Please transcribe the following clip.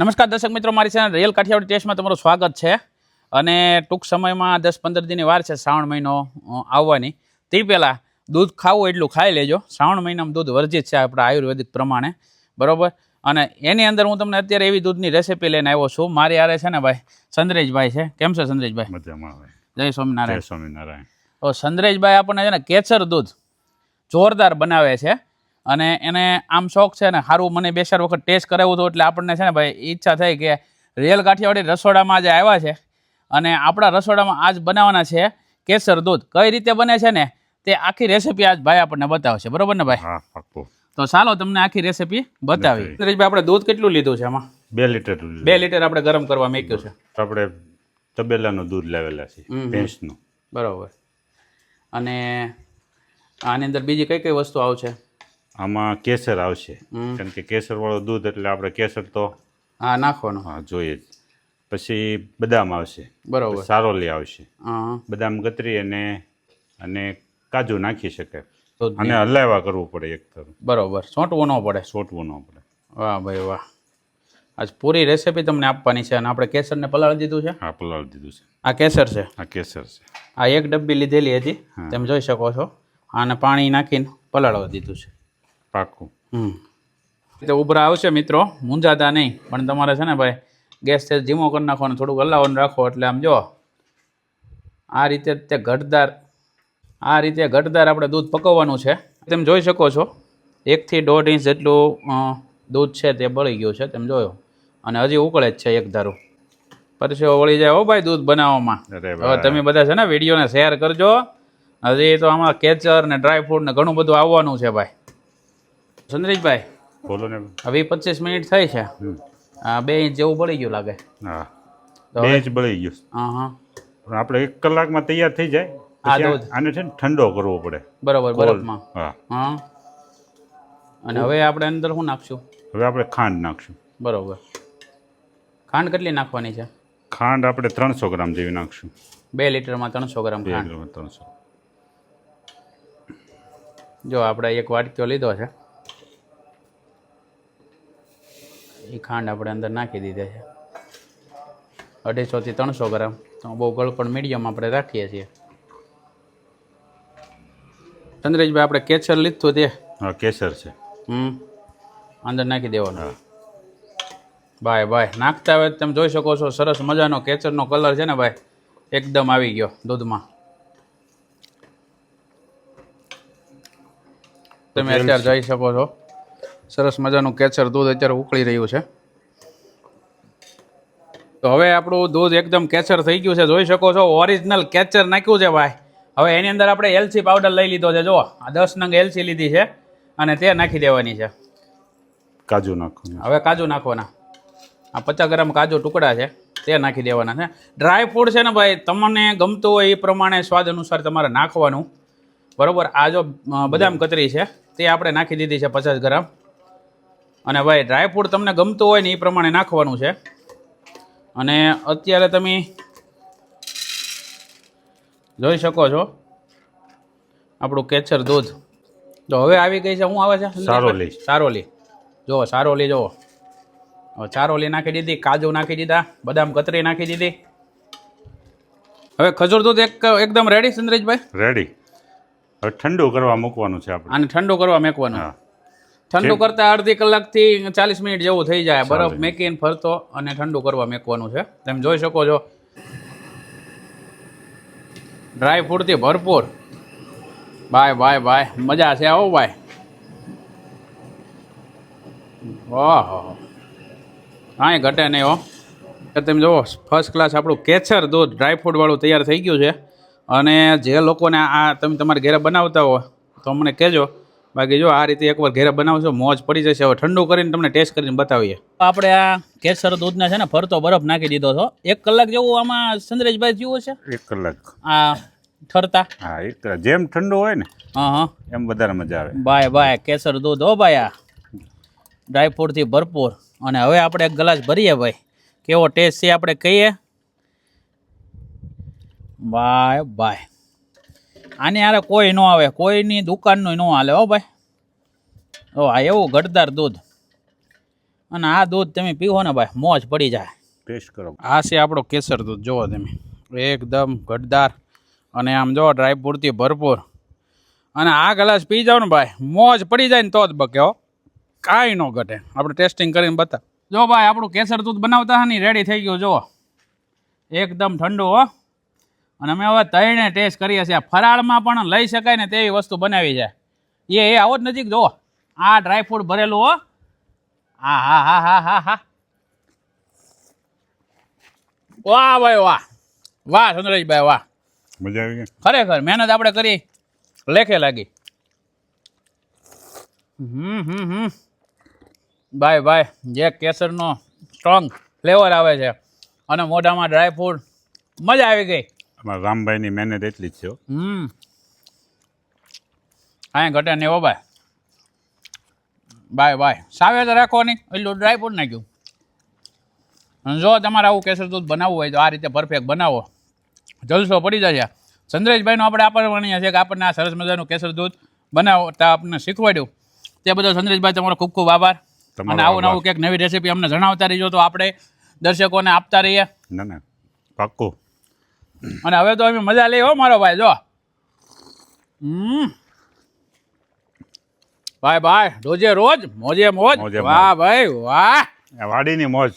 નમસ્કાર દર્શક મિત્રો મારી ચેનલ રિયલ કાઠિયાવાડી ટેસ્ટમાં તમારું સ્વાગત છે. અને ટૂંક સમયમાં દસ પંદર દિનની વાર છે શ્રાવણ મહિનો આવવાની. તે પહેલાં દૂધ ખાવું એટલું ખાઈ લેજો. શ્રાવણ મહિનામાં દૂધ વર્જિત છે આપણા આયુર્વેદિક પ્રમાણે. બરાબર? અને એની અંદર હું તમને અત્યારે એવી દૂધની રેસીપી લઈને આવ્યો છું. મારી આરે છે ને ભાઈ સંદ્રેજભાઈ છે. કેમ છે સંદ્રેજભાઈ જય સ્વામિનારાયણ. સ્વામિનારાયણ. તો સંદ્રેજભાઈ આપણને છે ને કેસર દૂધ જોરદાર બનાવે છે. અને એને આમ શોખ છે ને સારું મને બે ચાર વખત ટેસ્ટ કરાવ્યું હતું એટલે આપણને છે ને ભાઈ ઈચ્છા થઈ કે રિયલ કાઠિયાવાડી રસોડામાં આજે આવ્યા છે. અને આપણા રસોડામાં આજ બનાવવાના છે કેસર દૂધ. કઈ રીતે બને છે ને તે આખી રેસીપી આજ ભાઈ આપણને બતાવશે. બરોબર ને ભાઈ? તો ચાલો તમને આખી રેસીપી બતાવી. સંદ્રેશભાઈ આપણે દૂધ કેટલું લીધું છે આમાં? બે લીટર બે લીટર આપણે ગરમ કરવા મૂક્યું છે. આપણે તબેલાનું દૂધ લાવેલા છે ભેંસનું. બરાબર. અને આની અંદર બીજી કઈ કઈ વસ્તુ આવશે આમાં કેસર આવશે. કેમ કે કેસર વાળું દૂધ એટલે આપણે કેસર તો હા નાખવાનો. હા જોઈએ જ. પછી બદામ આવશે. બરોબર. સારોલી આવશે. હા. બદામ ગતરી અને અને કાજુ નાખી શકે. તો અને હલાવ્યા કરવું પડે એક તરફ બરોબર. છોંટવું ન પડે. છોંટવું ન પડે. વાહ ભાઈ વાહ. આજ પૂરી રેસીપી તમને આપવાની છે અને આપણે કેસરને પલાળી દીધું છે? હા પલાળી દીધું છે. આ કેસર છે? આ કેસર છે. આ એક ડબ્બી લીધેલી હતી. તમે જોઈ શકો છો. આને પાણી નાખીને પલાળવા દીધું છે. હમ. એટલે ઉભરા આવશે મિત્રો મૂંઝાતા નહીં. પણ તમારે છે ને ભાઈ ગેસ તે ધીમો કરી નાખો અને થોડુંક હલાવવાનું રાખો. એટલે આમ જો આ રીતે તે ઘટદાર આ રીતે ઘટદાર આપણે દૂધ પકવવાનું છે. તેમ જોઈ શકો છો એકથી દોઢ ઇંચ જેટલું દૂધ છે તે બળી ગયું છે તેમ જોયો. અને હજી ઉકળે જ છે એક ધારું. પરસેવો વળી જાય હો ભાઈ દૂધ બનાવવામાં. હવે તમે બધા છે ને વિડીયોને શેર કરજો. હજી તો આમાં કેચર ને ડ્રાયફ્રૂટ ને ઘણું બધું આવવાનું છે ભાઈ. સંદ્રેશભાઈ બોલો ને. હવે પચીસ મિનિટ થઈ છે. બે ઇંચ જેવું બળી ગયું લાગે. હા. બે ઇંચ બળી ગયું. હા હા પણ આપણે એક કલાકમાં તૈયાર થઈ જાય. આને છે ને ઠંડો કરવો પડે. બરોબર બરફમાં. હા. હા. અને હવે આપણે અંદર શું નાખશું? હવે આપણે ખાંડ નાખશું. બરોબર. ખાંડ કેટલી નાખવાની છે? ખાંડ આપણે ત્રણસો ગ્રામ જેવી નાખશું. બે લીટરમાં ત્રણસો ગ્રામ ખાંડ. ત્રણસો. જો આપણે એક વાટકીઓ લીધો છે. એ ખાંડ આપણે અંદર નાખી દીધી છે. અઢીસોથી ત્રણસો ગ્રામ. તો બહુ ગળપણ મીડિયમ આપણે રાખીએ છીએ. ચંદ્રેશભાઈ આપણે કેસર લીધું તે? હા કેસર છે. હમ. અંદર નાખી દેવાનો. ભાઈ ભાઈ નાખતા હોય તમે જોઈ શકો છો સરસ મજાનો કેચરનો કલર છે ને ભાઈ? એકદમ આવી ગયો દૂધમાં. તમે અત્યારે જોઈ શકો છો. સરસ મજાનું કેચર દૂધ અત્યારે ઉકળી રહ્યું છે. તો હવે આપણું દૂધ એકદમ કેચર થઈ ગયું છે. જોઈ શકો છો ઓરિજિનલ કેચર નાખ્યું છે ભાઈ. હવે એની અંદર આપણે એલચી પાવડર લઈ લીધો છે. જો આ દસ નંગ એલસી લીધી છે અને તે નાખી દેવાની છે. કાજુ નાખવાનું. હવે કાજુ નાખવાના. આ પચાસ ગ્રામ કાજુ ટુકડા છે તે નાખી દેવાના છે. ડ્રાય ફ્રૂટ છે ને ભાઈ તમને ગમતું હોય એ પ્રમાણે સ્વાદ અનુસાર તમારે નાખવાનું. બરાબર? આ જો બદામ કતરી છે તે આપણે નાખી દીધી છે પચાસ ગ્રામ. અને ભાઈ ડ્રાય ફ્રૂટ તમને ગમતું હોય ને એ પ્રમાણે નાખવાનું છે. અને અત્યારે તમે જોઈ શકો છો આપણું કેચર દૂધ. તો હવે આવી ગઈ છે શું આવે છે? સારોલી. સારોલી જુઓ સારોલી જુઓ. ચારોલી નાખી દીધી કાજુ નાખી દીધા બદામ કતરી નાખી દીધી. હવે ખજૂર દૂધ એક એકદમ રેડી સુંદરેશભાઈ? રેડી હવે ઠંડુ કરવા મૂકવાનું છે આપણે. આને ઠંડુ કરવા મેકવાનું. હા. ઠંડુ કરતા અડધી કલાકથી ચાલીસ મિનિટ જેવું થઈ જાય. બરફ મેકીને ફરતો અને ઠંડુ કરવા મેકવાનું છે. તમે જોઈ શકો છો. ડ્રાય ફ્રૂટથી ભરપૂર. Bye bye bye. મજા છે આવો ભાઈ. ઓહો કાંઈ ઘટે નહીં હો. તમે જુઓ ફર્સ્ટ ક્લાસ આપણું કેચર દૂધ ડ્રાય ફ્રૂટવાળું તૈયાર થઈ ગયું છે. અને જે લોકોને આ તમે તમારા ઘરે બનાવતા હો તો અમને કહેજો. બાકી જો આ રીતે એકવાર ઘરે બનાવશો મોજ પડી જશે. હવે ઠંડુ કરીને તમને ટેસ્ટ કરીને બતાવીએ. આપણે આ કેસર દૂધના છે ને ફરતો બરફ નાખી દીધો છો. એક કલાક જેવું આમાં સંદ્રેશભાઈ જેવું છે એક કલાક. આ ઠરતા? હા એક કલાક. જેમ ઠંડુ હોય ને હા હા. એમ વધારે મજા આવે. બાય બાય કેસર દૂધ હો ભાઈ આ. ડ્રાયફ્રૂટથી ભરપૂર. અને હવે આપણે એક ગ્લાસ ભરીએ ભાઈ. કેવો ટેસ્ટ છે આપણે કહીએ. બાય બાય આની હારે કોઈ ન આવે કોઈની દુકાનનું ન હાલે હો ભાઈ. ઓ આ એવું ઘટદાર દૂધ. અને આ દૂધ તમે પીવો ને ભાઈ મોજ પડી જાય. ટેસ્ટ કરો. આ છે આપણો કેસર દૂધ જુઓ તમે. એકદમ ઘટદાર અને આમ જો ડ્રાય પૂરતી ભરપૂર. અને આ ગ્લાસ પી જાઓ ને ભાઈ મોજ પડી જાય ને તો જ બકે હો. કાંઈ ન ઘટે. આપણે ટેસ્ટિંગ કરીને બતા. જો ભાઈ આપણું કેસર દૂધ બનાવતા હા ને રેડી થઈ ગયું જુઓ. એકદમ ઠંડુ હો. અને અમે હવે તળીને ટેસ્ટ કરીએ છીએ. ફરાળમાં પણ લઈ શકાય ને તેવી વસ્તુ બનાવી છે. એ એ આવો જ નજીક જુઓ. આ ડ્રાયફ્રૂટ ભરેલું હો. હા હા હા હા હા હા વાહ ભાઈ વાહ. વાહ સુંદરેશભાઈ વાહ. મજા આવી ગઈ. ખરેખર મહેનત આપણે કરી. લેખે લાગી. હમ હમ હમ. ભાઈ ભાઈ જે કેસરનો સ્ટ્રોંગ ફ્લેવર આવે છે. અને મોઢામાં ડ્રાયફ્રૂટ મજા આવી ગઈ. અમારા રામભાઈની મહેનત એટલી જ છે હો. હમ. અહીંયા ઘટે હો ભાઈ. Bye bye. સાવે તો રાખો નહીં. એટલું ડ્રાય ફ્રૂટ નાખ્યું. અને જો તમારે આવું કેસર દૂધ બનાવવું હોય તો આ રીતે પરફેક્ટ બનાવો. જલસો પડી જશે ચંદ્રેશભાઈનો આપણે આપણને છે કે આપણને આ સરસ મજાનું કેસર દૂધ બનાવતા આપણને શીખવાડ્યું. તે બદલ ચંદ્રેશભાઈ તમારો ખૂબ ખૂબ આભાર. અને આવું. નવું કંઈક નવી રેસીપી અમને જણાવતા રહીજો તો આપણે દર્શકોને આપતા રહીએ. ના ના. પાક્કું. અને હવે તો અમે મજા લઈ હો મારો ભાઈ જો. હમ. ભાઈ ભાઈ રોજે રોજ મોજે મોજ. વાહ ભાઈ વાહ. વાડીની મોજ.